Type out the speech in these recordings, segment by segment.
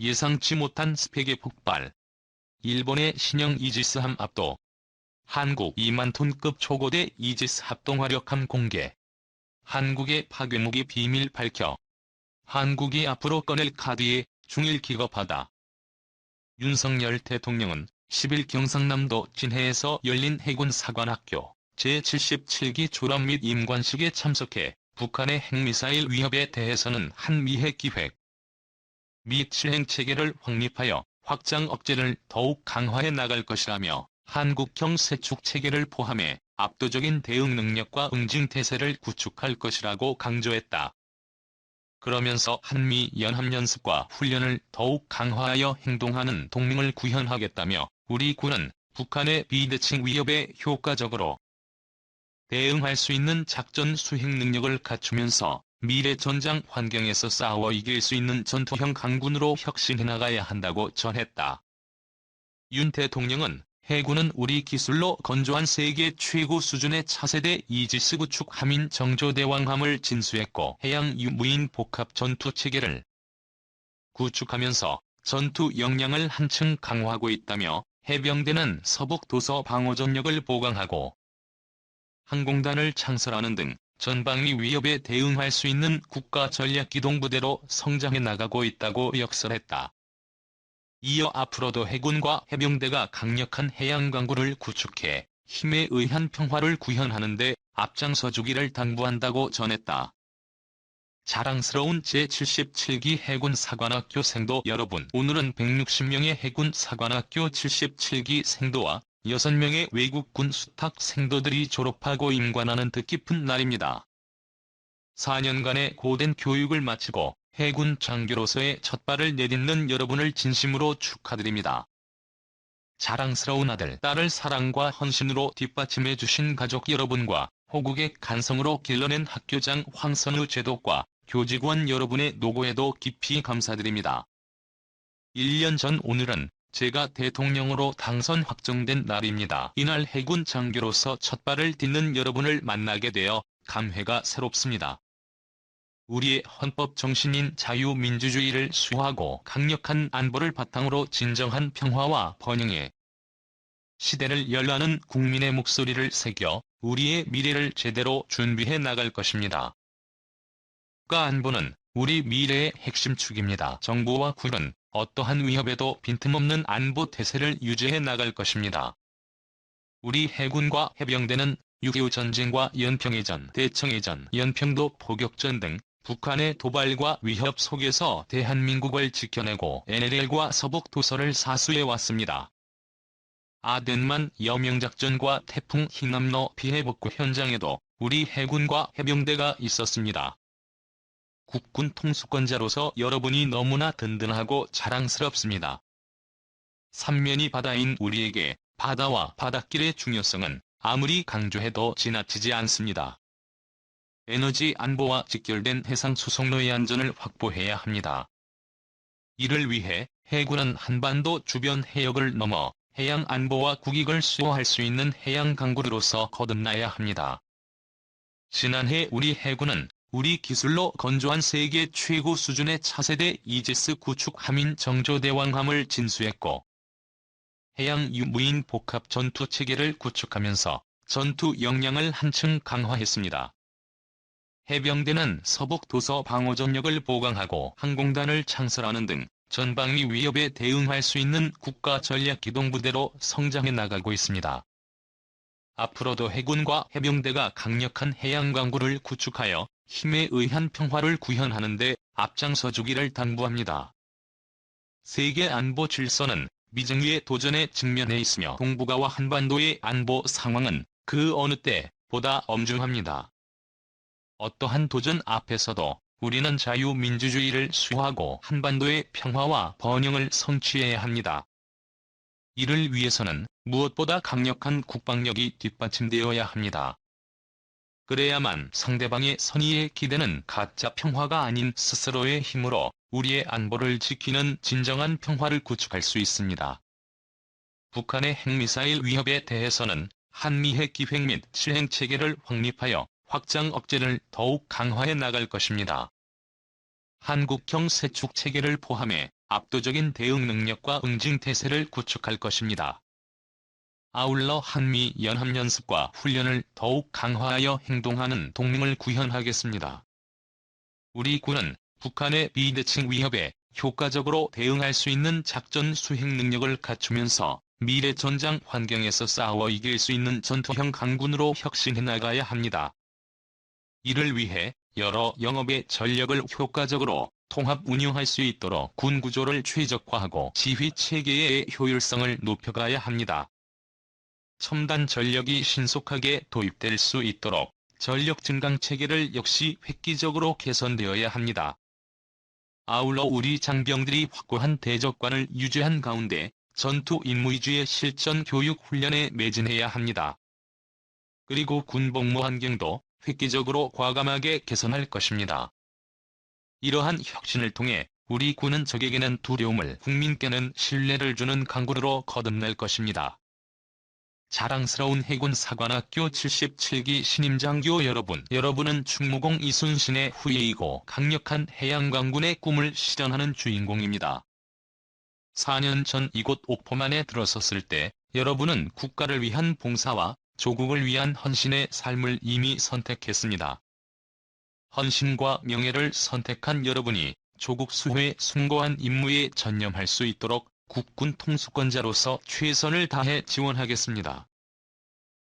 예상치 못한 스펙의 폭발. 일본의 신형 이지스함 압도. 한국 2만 톤급 초고대 이지스 합동 화력함 공개. 한국의 파괴무기 비밀 밝혀. 한국이 앞으로 꺼낼 카드에 중일 기겁하다. 윤석열 대통령은 10일 경상남도 진해에서 열린 해군 사관학교 제77기 졸업 및 임관식에 참석해 북한의 핵미사일 위협에 대해서는 한미핵 기획 및 실행 체계를 확립하여 확장 억제를 더욱 강화해 나갈 것이라며 한국형 세축 체계를 포함해 압도적인 대응 능력과 응징 태세를 구축할 것이라고 강조했다. 그러면서 한미 연합연습과 훈련을 더욱 강화하여 행동하는 동맹을 구현하겠다며 우리 군은 북한의 비대칭 위협에 효과적으로 대응할 수 있는 작전 수행 능력을 갖추면서 미래 전장 환경에서 싸워 이길 수 있는 전투형 강군으로 혁신해 나가야 한다고 전했다. 윤 대통령은 해군은 우리 기술로 건조한 세계 최고 수준의 차세대 이지스 구축 함인 정조대왕함을 진수했고 해양 유무인 복합 전투 체계를 구축하면서 전투 역량을 한층 강화하고 있다며 해병대는 서북 도서 방어 전력을 보강하고 항공단을 창설하는 등 전방위 위협에 대응할 수 있는 국가 전략 기동부대로 성장해 나가고 있다고 역설했다. 이어 앞으로도 해군과 해병대가 강력한 해양강구를 구축해 힘에 의한 평화를 구현하는 데 앞장서 주기를 당부한다고 전했다. 자랑스러운 제77기 해군 사관학교 생도 여러분 오늘은 160명의 해군 사관학교 77기 생도와 6명의 외국군 수탁 생도들이 졸업하고 임관하는 뜻깊은 날입니다. 4년간의 고된 교육을 마치고 해군 장교로서의 첫 발을 내딛는 여러분을 진심으로 축하드립니다. 자랑스러운 아들, 딸을 사랑과 헌신으로 뒷받침해 주신 가족 여러분과 호국의 간성으로 길러낸 학교장 황선우 제독과 교직원 여러분의 노고에도 깊이 감사드립니다. 1년 전 오늘은 제가 대통령으로 당선 확정된 날입니다. 이날 해군 장교로서 첫 발을 딛는 여러분을 만나게 되어 감회가 새롭습니다. 우리의 헌법 정신인 자유민주주의를 수호하고 강력한 안보를 바탕으로 진정한 평화와 번영의 시대를 열라는 국민의 목소리를 새겨 우리의 미래를 제대로 준비해 나갈 것입니다. 국가 안보는 우리 미래의 핵심 축입니다. 정부와 군은 어떠한 위협에도 빈틈없는 안보 태세를 유지해 나갈 것입니다. 우리 해군과 해병대는 6.25 전쟁과 연평해전, 대청해전, 연평도 포격전 등 북한의 도발과 위협 속에서 대한민국을 지켜내고 NLL과 서북 도서를 사수해왔습니다. 아덴만 여명작전과 태풍 흰남노 피해 복구 현장에도 우리 해군과 해병대가 있었습니다. 국군 통수권자로서 여러분이 너무나 든든하고 자랑스럽습니다. 삼면이 바다인 우리에게 바다와 바닷길의 중요성은 아무리 강조해도 지나치지 않습니다. 에너지 안보와 직결된 해상 수송로의 안전을 확보해야 합니다. 이를 위해 해군은 한반도 주변 해역을 넘어 해양 안보와 국익을 수호할 수 있는 해양 강구로서 거듭나야 합니다. 지난해 우리 해군은 우리 기술로 건조한 세계 최고 수준의 차세대 이지스 구축 함인 정조대왕함을 진수했고 해양 유무인 복합 전투 체계를 구축하면서 전투 역량을 한층 강화했습니다. 해병대는 서북 도서 방어 전력을 보강하고 항공단을 창설하는 등 전방위 위협에 대응할 수 있는 국가 전략 기동부대로 성장해 나가고 있습니다. 앞으로도 해군과 해병대가 강력한 해양 강구를 구축하여 힘에 의한 평화를 구현하는 데 앞장서 주기를 당부합니다. 세계 안보 질서는 미증위의 도전에 직면해 있으며 동북아와 한반도의 안보 상황은 그 어느 때 보다 엄중합니다. 어떠한 도전 앞에서도 우리는 자유민주주의를 수호하고 한반도의 평화와 번영을 성취해야 합니다. 이를 위해서는 무엇보다 강력한 국방력이 뒷받침되어야 합니다. 그래야만 상대방의 선의에 기대는 가짜 평화가 아닌 스스로의 힘으로 우리의 안보를 지키는 진정한 평화를 구축할 수 있습니다. 북한의 핵미사일 위협에 대해서는 한미 핵 기획 및 실행 체계를 확립하여 확장 억제를 더욱 강화해 나갈 것입니다. 한국형 세축 체계를 포함해 압도적인 대응 능력과 응징 태세를 구축할 것입니다. 아울러 한미 연합연습과 훈련을 더욱 강화하여 행동하는 동맹을 구현하겠습니다. 우리 군은 북한의 비대칭 위협에 효과적으로 대응할 수 있는 작전 수행 능력을 갖추면서 미래 전장 환경에서 싸워 이길 수 있는 전투형 강군으로 혁신해 나가야 합니다. 이를 위해 여러 영업의 전력을 효과적으로 통합 운영할 수 있도록 군 구조를 최적화하고 지휘 체계의 효율성을 높여가야 합니다. 첨단 전력이 신속하게 도입될 수 있도록 전력 증강 체계를 역시 획기적으로 개선되어야 합니다. 아울러 우리 장병들이 확고한 대적관을 유지한 가운데 전투 임무 위주의 실전 교육 훈련에 매진해야 합니다. 그리고 군 복무 환경도 획기적으로 과감하게 개선할 것입니다. 이러한 혁신을 통해 우리 군은 적에게는 두려움을 국민께는 신뢰를 주는 강군으로 거듭날 것입니다. 자랑스러운 해군 사관학교 77기 신임장교 여러분, 여러분은 충무공 이순신의 후예이고 강력한 해양강군의 꿈을 실현하는 주인공입니다. 4년 전 이곳 옥포만에 들어섰을 때 여러분은 국가를 위한 봉사와 조국을 위한 헌신의 삶을 이미 선택했습니다. 헌신과 명예를 선택한 여러분이 조국 수호에 숭고한 임무에 전념할 수 있도록 국군 통수권자로서 최선을 다해 지원하겠습니다.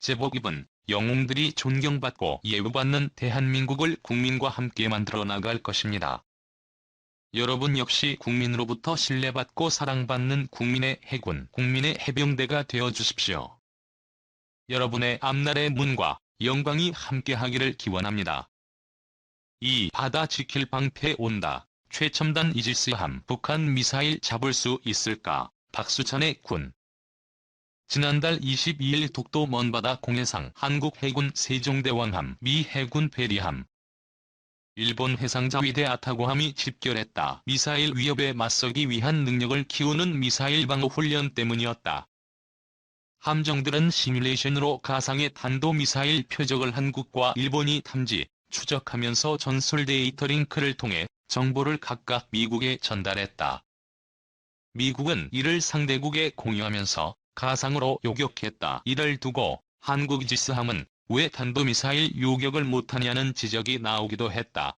제복입은 영웅들이 존경받고 예우받는 대한민국을 국민과 함께 만들어 나갈 것입니다. 여러분 역시 국민으로부터 신뢰받고 사랑받는 국민의 해군, 국민의 해병대가 되어 주십시오. 여러분의 앞날의 문과 영광이 함께하기를 기원합니다. 이 바다 지킬 방패 온다. 최첨단 이지스함 북한 미사일 잡을 수 있을까? 박수찬의 군. 지난달 22일 독도 먼바다 공해상 한국 해군 세종대왕함 미 해군 배리함 일본 해상자위대 아타고함이 집결했다. 미사일 위협에 맞서기 위한 능력을 키우는 미사일 방어 훈련 때문이었다. 함정들은 시뮬레이션으로 가상의 탄도미사일 표적을 한국과 일본이 탐지, 추적하면서 전술 데이터 링크를 통해 정보를 각각 미국에 전달했다. 미국은 이를 상대국에 공유하면서 가상으로 요격했다. 이를 두고 한국 이지스함은 왜 탄도미사일 요격을 못하냐는 지적이 나오기도 했다.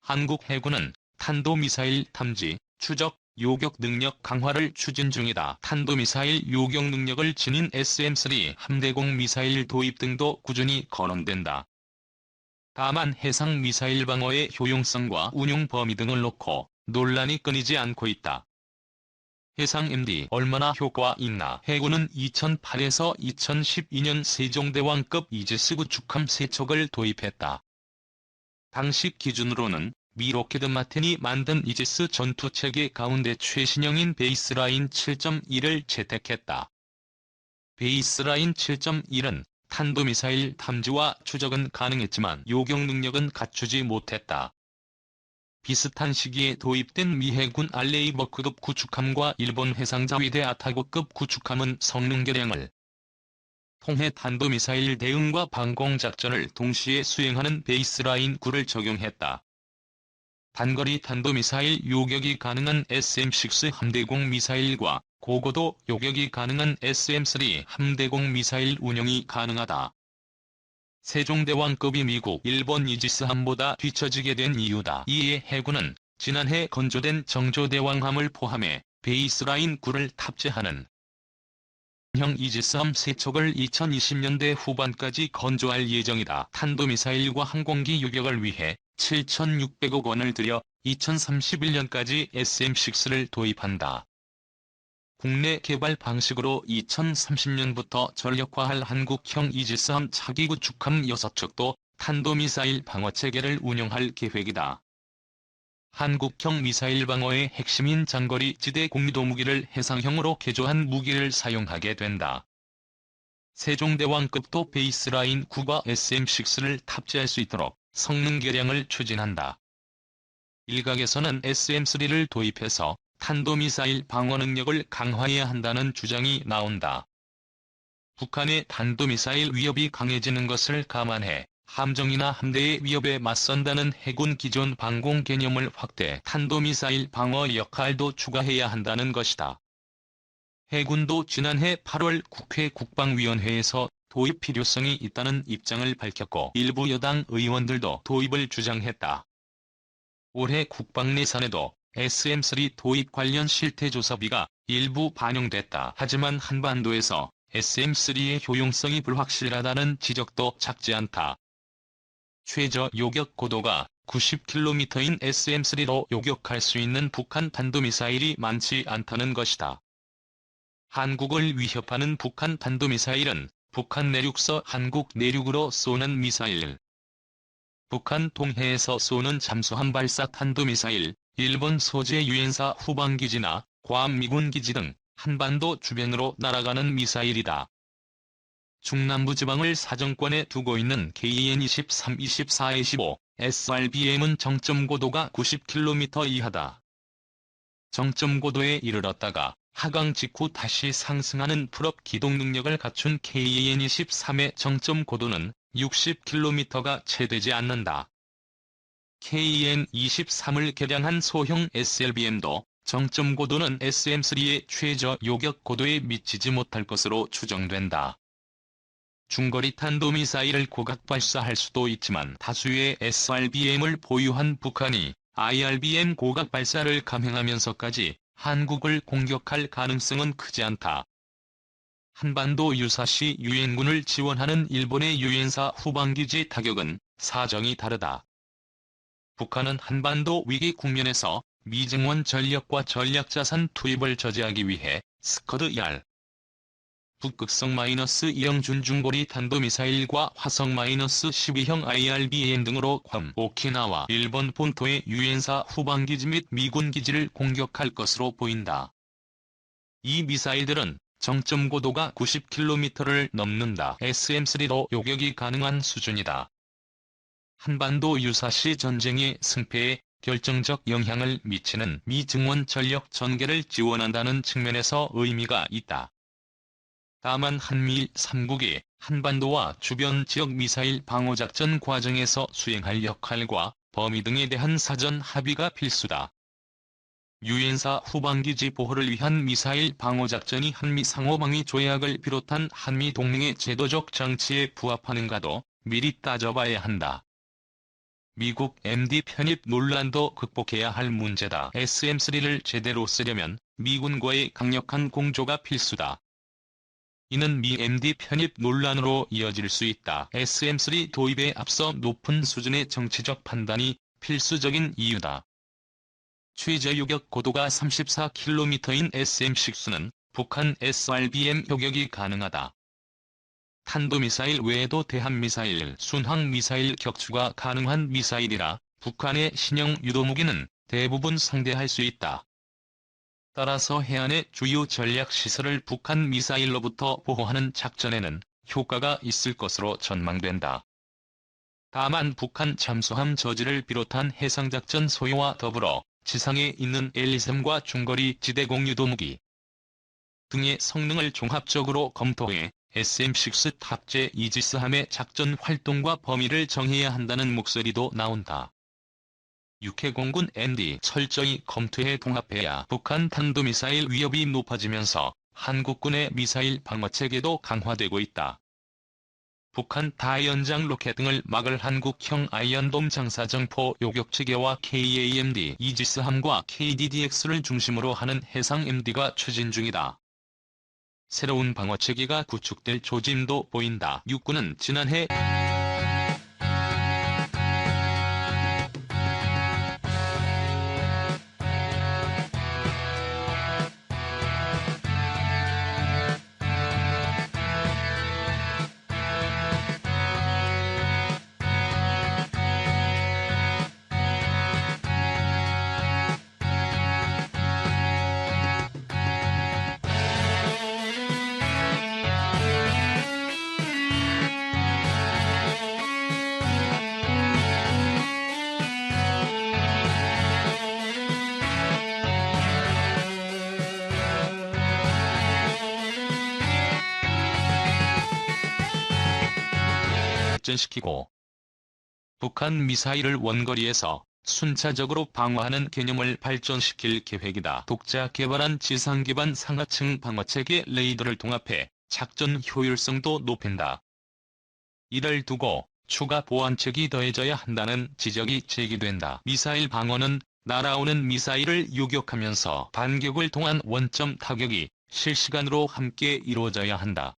한국 해군은 탄도미사일 탐지, 추적, 요격 능력 강화를 추진 중이다. 탄도미사일 요격 능력을 지닌 SM-3 함대공 미사일 도입 등도 꾸준히 거론된다. 다만 해상 미사일 방어의 효용성과 운용 범위 등을 놓고 논란이 끊이지 않고 있다. 해상 MD 얼마나 효과 있나 해군은 2008에서 2012년 세종대왕급 이지스 구축함 3척을 도입했다. 당시 기준으로는 미 로켓 마틴이 만든 이지스 전투체계 가운데 최신형인 베이스라인 7.1을 채택했다. 베이스라인 7.1은 탄도미사일 탐지와 추적은 가능했지만 요격 능력은 갖추지 못했다. 비슷한 시기에 도입된 미 해군 알레이버크급 구축함과 일본 해상자위대 아타고급 구축함은 성능 개량을 통해 탄도미사일 대응과 방공작전을 동시에 수행하는 베이스라인 9를 적용했다. 단거리 탄도미사일 요격이 가능한 SM-6 함대공 미사일과 고고도 요격이 가능한 SM-3 함대공 미사일 운영이 가능하다. 세종대왕급이 미국, 일본 이지스함보다 뒤처지게 된 이유다. 이에 해군은 지난해 건조된 정조대왕함을 포함해 베이스라인 9를 탑재하는 형 이지스함 3척을 2020년대 후반까지 건조할 예정이다. 탄도미사일과 항공기 유격을 위해 7,600억 원을 들여 2031년까지 SM-6를 도입한다. 국내 개발 방식으로 2030년부터 전력화할 한국형 이지스함 차기 구축함 6척도 탄도미사일 방어 체계를 운영할 계획이다. 한국형 미사일 방어의 핵심인 장거리 지대 공유도 무기를 해상형으로 개조한 무기를 사용하게 된다. 세종대왕급도 베이스라인 9과 SM-6를 탑재할 수 있도록 성능 개량을 추진한다. 일각에서는 SM-3를 도입해서 탄도미사일 방어 능력을 강화해야 한다는 주장이 나온다. 북한의 탄도미사일 위협이 강해지는 것을 감안해 함정이나 함대의 위협에 맞선다는 해군 기존 방공 개념을 확대 탄도미사일 방어 역할도 추가해야 한다는 것이다. 해군도 지난해 8월 국회 국방위원회에서 도입 필요성이 있다는 입장을 밝혔고 일부 여당 의원들도 도입을 주장했다. 올해 국방예산에도 SM3 도입 관련 실태 조사비가 일부 반영됐다. 하지만 한반도에서 SM3의 효용성이 불확실하다는 지적도 작지 않다. 최저 요격 고도가 90km인 SM3로 요격할 수 있는 북한 탄도미사일이 많지 않다는 것이다. 한국을 위협하는 북한 탄도미사일은 북한 내륙서 한국 내륙으로 쏘는 미사일, 북한 동해에서 쏘는 잠수함 발사 탄도미사일, 일본 소재 유엔사 후방기지나 괌 미군기지 등 한반도 주변으로 날아가는 미사일이다. 중남부 지방을 사정권에 두고 있는 KN-23, 24, 25, SRBM은 정점 고도가 90km 이하다. 정점 고도에 이르렀다가 하강 직후 다시 상승하는 풀업 기동 능력을 갖춘 KN-23의 정점 고도는 60km가 채 되지 않는다. KN-23을 개량한 소형 SLBM도 정점 고도는 SM3의 최저 요격 고도에 미치지 못할 것으로 추정된다. 중거리 탄도미사일을 고각 발사할 수도 있지만 다수의 SRBM을 보유한 북한이 IRBM 고각 발사를 감행하면서까지 한국을 공격할 가능성은 크지 않다. 한반도 유사시 유엔군을 지원하는 일본의 유엔사 후방기지 타격은 사정이 다르다. 북한은 한반도 위기 국면에서 미증원 전력과 전략자산 투입을 저지하기 위해 스커드-2R, 북극성-2형 준중거리 탄도미사일과 화성-12형 IRBM 등으로 괌, 오키나와 일본 본토의 유엔사 후방기지 및 미군기지를 공격할 것으로 보인다. 이 미사일들은 정점 고도가 90km를 넘는다. SM3로 요격이 가능한 수준이다. 한반도 유사시 전쟁의 승패에 결정적 영향을 미치는 미 증원 전력 전개를 지원한다는 측면에서 의미가 있다. 다만 한미일 3국이 한반도와 주변 지역 미사일 방어작전 과정에서 수행할 역할과 범위 등에 대한 사전 합의가 필수다. 유엔사 후방기지 보호를 위한 미사일 방어작전이 한미 상호방위 조약을 비롯한 한미 동맹의 제도적 장치에 부합하는가도 미리 따져봐야 한다. 미국 MD 편입 논란도 극복해야 할 문제다. SM3를 제대로 쓰려면 미군과의 강력한 공조가 필수다. 이는 미 MD 편입 논란으로 이어질 수 있다. SM3 도입에 앞서 높은 수준의 정치적 판단이 필수적인 이유다. 최저 요격 고도가 34km인 SM6는 북한 SRBM 요격이 가능하다. 탄도미사일 외에도 대한미사일, 순항미사일 격추가 가능한 미사일이라 북한의 신형 유도무기는 대부분 상대할 수 있다. 따라서 해안의 주요 전략시설을 북한 미사일로부터 보호하는 작전에는 효과가 있을 것으로 전망된다. 다만 북한 잠수함 저지를 비롯한 해상작전 소요와 더불어 지상에 있는 L-23과 중거리 지대 공유도 무기 등의 성능을 종합적으로 검토해 SM6 탑재 이지스함의 작전 활동과 범위를 정해야 한다는 목소리도 나온다. 육해공군 MD 철저히 검토해 동합해야 북한 탄도미사일 위협이 높아지면서 한국군의 미사일 방어체계도 강화되고 있다. 북한 다연장 로켓 등을 막을 한국형 아이언돔 장사정포 요격체계와 KAMD 이지스함과 KDDX를 중심으로 하는 해상 MD가 추진 중이다. 새로운 방어체계가 구축될 조짐도 보인다. 육군은 지난해 발전시키고 북한 미사일을 원거리에서 순차적으로 방어하는 개념을 발전시킬 계획이다. 독자 개발한 지상 기반 상하층 방어체계 레이더를 통합해 작전 효율성도 높인다. 이를 두고 추가 보완책이 더해져야 한다는 지적이 제기된다. 미사일 방어는 날아오는 미사일을 유격하면서 반격을 통한 원점 타격이 실시간으로 함께 이루어져야 한다.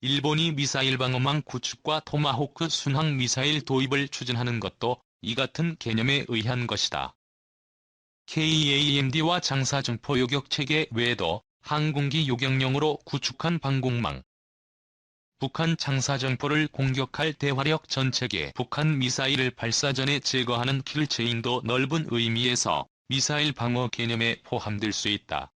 일본이 미사일 방어망 구축과 토마호크 순항 미사일 도입을 추진하는 것도 이 같은 개념에 의한 것이다. KAMD와 장사정포 요격체계 외에도 항공기 요격용으로 구축한 방공망, 북한 장사정포를 공격할 대화력 전체계 북한 미사일을 발사 전에 제거하는 킬체인도 넓은 의미에서 미사일 방어 개념에 포함될 수 있다.